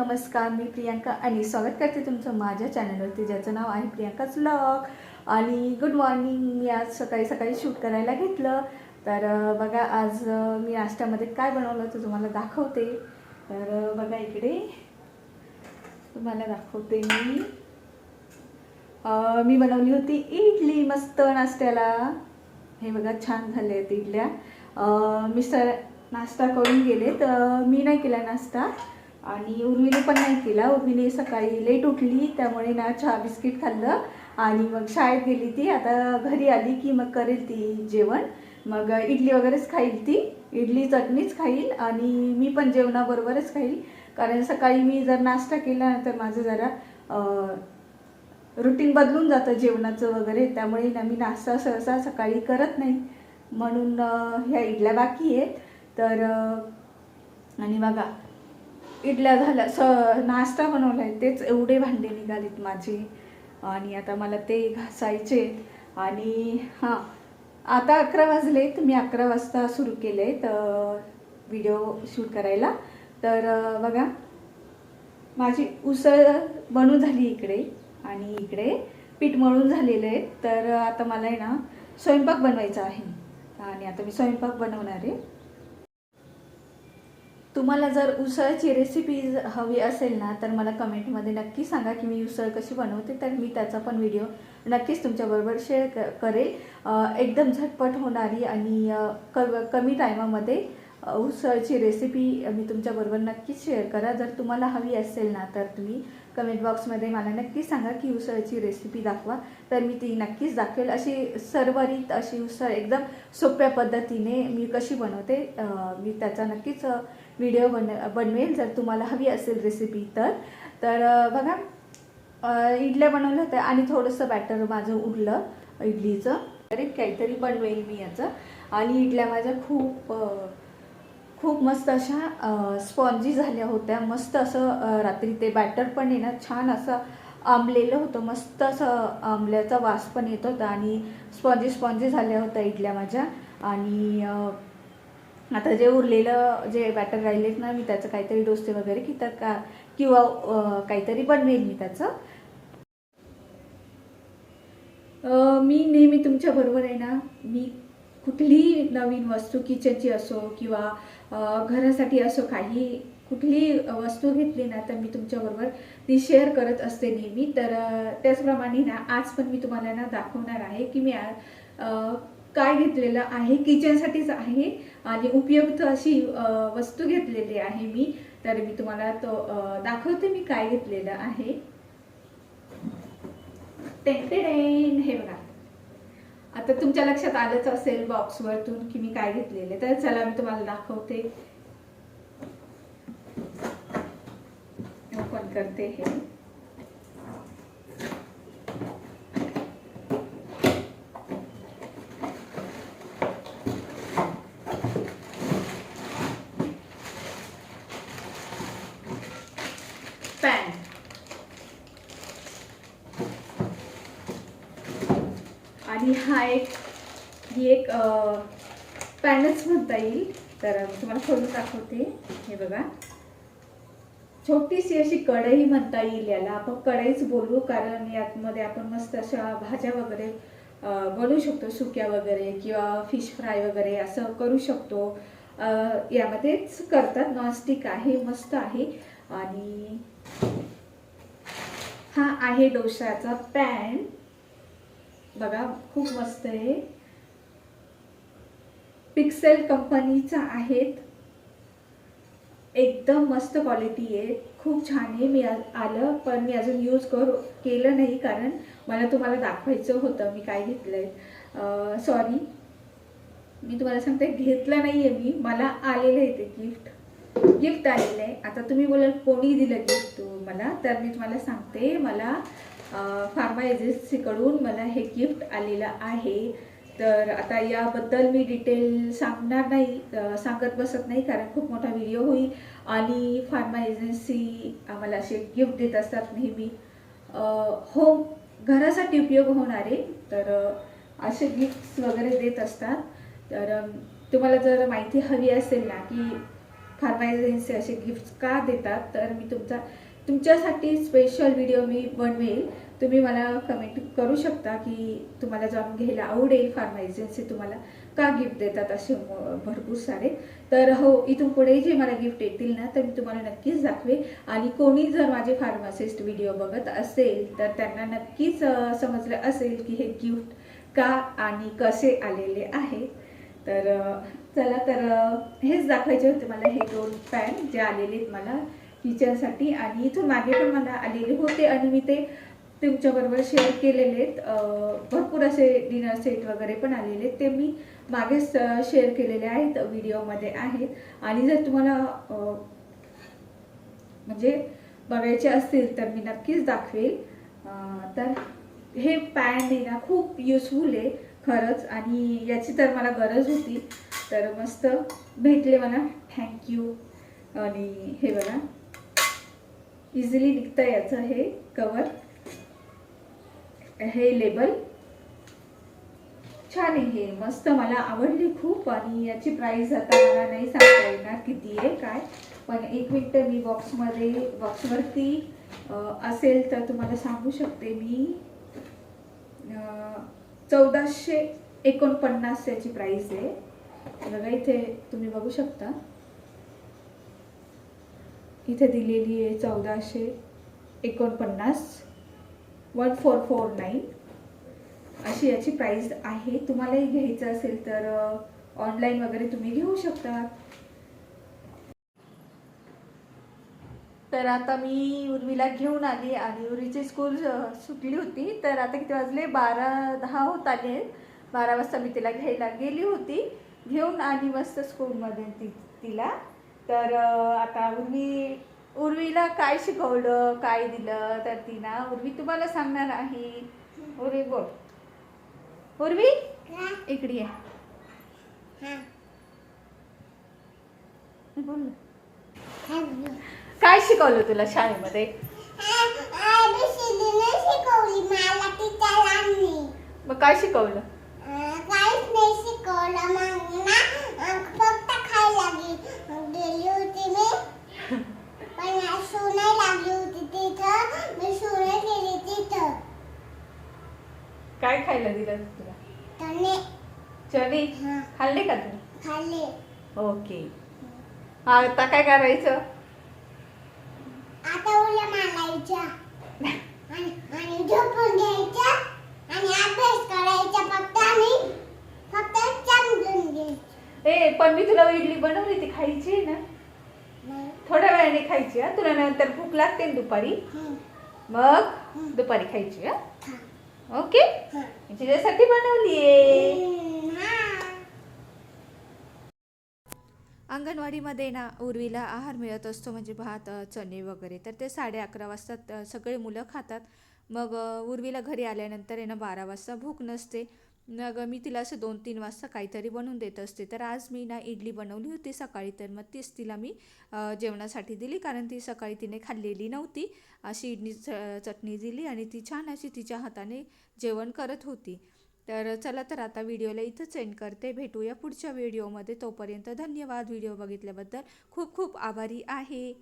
नमस्कार मी प्रियांका आणि स्वागत करते तुमचं माझ्या चॅनलवरती ज्याचं नाव आहे प्रियांकाच लॉक आणि गुड मॉर्निंग मी आज सकाळी सकाळी शूट करायला घेतलं. तर बघा आज मी नाश्त्यामध्ये काय बनवलं ते तुम्हाला दाखवते. तर बघा इकडे. तुम्हाला दाखवते मी. मी बनवली होती इडली मस्त नाश्त्याला. हे बघा छान झाले आहेत इडल्या. मी मिस्टर नाश्ता करून गेले तर मी नाही केला नाश्ता. आणि उर्मिने पण नाही केला. उर्मिने सकाळी लेट उठली त्यामुळे ना चहा बिस्किट खाल्लं आणि मग शाळेत गेली ती. आता घरी आली की मग करेल ती जेवण. मग इडली वगैरेच खाईल ती. इडली चटणीच खाईल आणि मी पण जेवणाबरोबरच खाईल. कारण सकाळी मी जर नाश्ता केला तर माझं जरा रुटीन बदलून जातं जेवणाचं वगैरे. त्यामुळे ना मी नाश्ता सहसा सकाळी करत नाही. म्हणून ह्या इडल्या बाकी आहेत. तर आणि बघा इडल्या झाल्या. स नाश्ता बनवला आहे. तेच एवढे भांडे निघालेत माझे. आणि आता मला ते घासायचे आणि हां आता अकरा वाजलेत. मी अकरा वाजता सुरू केले तर व्हिडिओ शूट करायला. तर बघा. माझी उसळ बनू झाली इकडे. आणि इकडे पीठ मळून झालेलं आहे. तर आता मला आहे ना स्वयंपाक बनवायचा आहे. आणि आता मी स्वयंपाक बनवणार आहे. तुम्हाला जर उसळची रेसिपी हवी असेल ना तर मला कमेंटमध्ये नक्की सांगा की मी उसळ कशी बनवते तर मी त्याचा पण व्हिडिओ नक्कीच तुमच्याबरोबर शेअर क करेल. एकदम झटपट होणारी आणि क कमी टायमामध्ये उसळची रेसिपी मी तुमच्याबरोबर नक्कीच शेअर करा. जर तुम्हाला हवी असेल ना तर तुम्ही कमेंट बॉक्समध्ये मला नक्की सांगा की उसळची रेसिपी दाखवा. तर मी ती नक्कीच दाखवेल. अशी सर्वरित अशी उसळ एकदम सोप्या पद्धतीने मी कशी बनवते मी त्याचा नक्कीच व्हिडिओ बन बनवेल. जर तुम्हाला हवी असेल रेसिपी तर. तर बघा इडल्या बनवल्या होत्या आणि थोडंसं बॅटर माझं उरलं इडलीचं. तरी काहीतरी बनवेल मी याचं. आणि इडल्या माझ्या खूप खूप मस्त अशा स्पॉन्जी झाल्या होत्या. मस्त असं रात्री ते बॅटर पण आहे ना छान असं आंबलेलं होतं. मस्त असं आंबल्याचा वास पण येत होता आणि स्पॉन्जी स्पॉन्जी झाल्या होत्या इडल्या माझ्या. आणि आता जे उरलेलं जे बॅटर राहिलेत ना मी त्याचं काहीतरी डोसे वगैरे की तर का? किंवा काहीतरी बनवेन मी त्याचं. मी नेहमी तुमच्याबरोबर आहे ना मी कुठलीही नवीन वस्तू किचनची असो किंवा घरासाठी असो काही कुठली वस्तू घेतली ना तर मी तुमच्याबरोबर ती शेअर करत असते नेहमी. तर त्याचप्रमाणे ना आज पण मी तुम्हाला ना दाखवणार आहे की मी काय घेतलेलं आहे किचनसाठीच आहे. आणि उपयुक्त अशी वस्तू घेतलेली आहे मी. तर मी तुम्हाला तो दाखवते मी काय घेतलेलं आहे. टेंटेडेन हे बघा. आता तुमच्या लक्षात आलंच असेल बॉक्सवरतून की मी काय घेतलेले तर चला मी तुम्हाला दाखवते. ओपन करते हे. पॅन आणि हा एक ही एक पॅनच म्हणता येईल. तर मी तुम्हाला खोलून दाखवते. हे बघा. छोटीशी अशी कढई म्हणता येईल याला. आपण कढईच बोलू कारण यातमध्ये आपण मस्त अशा भाज्या वगैरे बनवू शकतो. सुक्या वगैरे किंवा फिश फ्राय वगैरे असं करू शकतो. यामध्येच करतात. नॉनस्टिक आहे. मस्त आहे. आणि हा आहे डोशाचा पॅन. बघा खूप मस्त आहे. पिक्सेल कंपनीचा आहेत. एकदम मस्त क्वालिटी आहे. खूप छान आहे. मी आलं पण मी अजून यूज करू केलं नाही कारण मला तुम्हाला दाखवायचं होतं. मी काय घेतलंय? सॉरी मी तुम्हाला सांगते घेतलं नाही आहे मी. मला आलेलं आहे ते गिफ्ट गिफ्ट आलेलं आहे. आता तुम्ही बोलाल कोणी दिलं गिफ्ट मला? तर मी तुम्हाला सांगते मला फार्मा एजन्सीकडून मला हे गिफ्ट आलेलं आहे. तर आता याबद्दल मी डिटेल सांगणार नाही सांगत बसत नाही कारण खूप मोठा व्हिडिओ होईल. आणि फार्मा एजन्सी आम्हाला असे गिफ्ट देत असतात नेहमी. होम घरासाठी उपयोग होणारे तर असे गिफ्ट्स वगैरे देत असतात. तर तुम्हाला जर माहिती हवी असेल ना की फार्मायझन्सी असे गिफ्ट का देतात? तर मी तुमचा तुमच्यासाठी स्पेशल व्हिडिओ मी बनवेल. तुम्ही मला कमेंट करू शकता की तुम्हाला जाऊन घ्यायला आवडेल फार्मा एजन्सी तुम्हाला का गिफ्ट देतात असे भरपूर सारे. तर हो इथून पुढे जे मला गिफ्ट येतील ना तर मी तुम्हाला नक्कीच दाखवेल. आणि कोणी जर माझे फार्मासिस्ट व्हिडिओ बघत असेल तर त्यांना नक्कीच समजलं असेल की हे गिफ्ट का आणि कसे आलेले आहे. तर चला तर हेच दाखवायचे होते मला हे दोन पॅन जे आलेले आहेत मला किचनसाठी आणि इथून मागे पण मला आलेले होते आणि मी ते तुमच्याबरोबर शेअर केलेले आहेत. भरपूर असे डिनर सेट वगैरे पण आलेले आहेत. ते मी मागेच शेअर केलेले आहेत व्हिडिओमध्ये आहेत. आणि जर तुम्हाला म्हणजे बघायचे असतील तर मी नक्कीच दाखवेल. तर हे पॅन आहे ना खूप युजफुल आहे. खरंच. आणि याची तर मला गरज होती. तर मस्त भेटले मला थँक्यू आणि हे बघा. इझिली निघतं याचं हे कवर हे लेबल छान आहे हे. मस्त मला आवडली खूप. आणि याची प्राईस आता मला नाही सांगता येणार किती आहे काय. पण एक मिनटं मी बॉक्समध्ये बॉक्सवरती असेल तर तुम्हाला सांगू शकते मी. चौदाशे एकोणपन्नास याची प्राईस आहे. बघा इथे तुम्ही बघू शकता. इथे दिलेली आहे चौदाशे एकोणपन्नास. वन फोर फोर नाईन अशी याची प्राईज आहे. तुम्हालाही घ्यायचं असेल तर ऑनलाईन वगैरे तुम्ही घेऊ शकता. तर आता मी उर्वीला घेऊन आली आणि उर्वीची स्कूल सुटली होती. तर आता किती वाजले? बारा दहा होत आले बारा वाजता मी तिला घ्यायला गेली होती. घेऊन आली मस्त स्कूलमध्ये ती तिला. तर आता उर्वी उर्वीला काय शिकवलं काय दिलं? तर ती ना उर्वी तुम्हाला सांगणार आहे. उर्वी बोल. उर्वी? इकडे ये. बोल. काय शिकवलं तुला शाळेमध्ये? मग काय शिकवलं? काहीच नाही शिकवलं मग ना फक्त खायला गेली होती मी पण लागली होती तिथं मी तिथं काय खायला दिलं तुला? त्याने चणे. हा. खाल्ले का तू? खाल्ले. ओके. आता काय करायचं? मागायच्या आणि आणि झोपून घ्यायच्या. आणि अभ्यास करायचा फक्त आणि फक्त समजून घ्यायचं. ए पण मी तुला इडली बनवली ती खायची आहे ना. थोड्या वेळाने खायची हा? तुला नंतर भूक लागते ना दुपारी. मग दुपारी खायची हा. ओके? हं. मी तुझ्यासाठी बनवली आहे हं, हा. अंगणवाडीमध्ये ना उर्वीला आहार मिळत असतो म्हणजे भात चणे वगैरे. तर ते साडे अकरा वाजता सगळे मुलं खातात. मग उर्वीला घरी आल्यानंतर आहे ना बारा वाजता भूक नसते. मग मी तिला असं दोन तीन वाजता काहीतरी बनवून देत असते. तर आज मी ना इडली बनवली होती सकाळी तर मग तीच तिला मी जेवणासाठी दिली. कारण ती सकाळी तिने खाल्लेली नव्हती. अशी इडली च- चटणी दिली आणि ती छान अशी तिच्या हाताने जेवण करत होती. तर चला तर आता व्हिडिओला इथंच एंड करते. भेटूया पुढच्या व्हिडिओमध्ये. तोपर्यंत धन्यवाद. व्हिडिओ बघितल्याबद्दल खूप खूप आभारी आहे.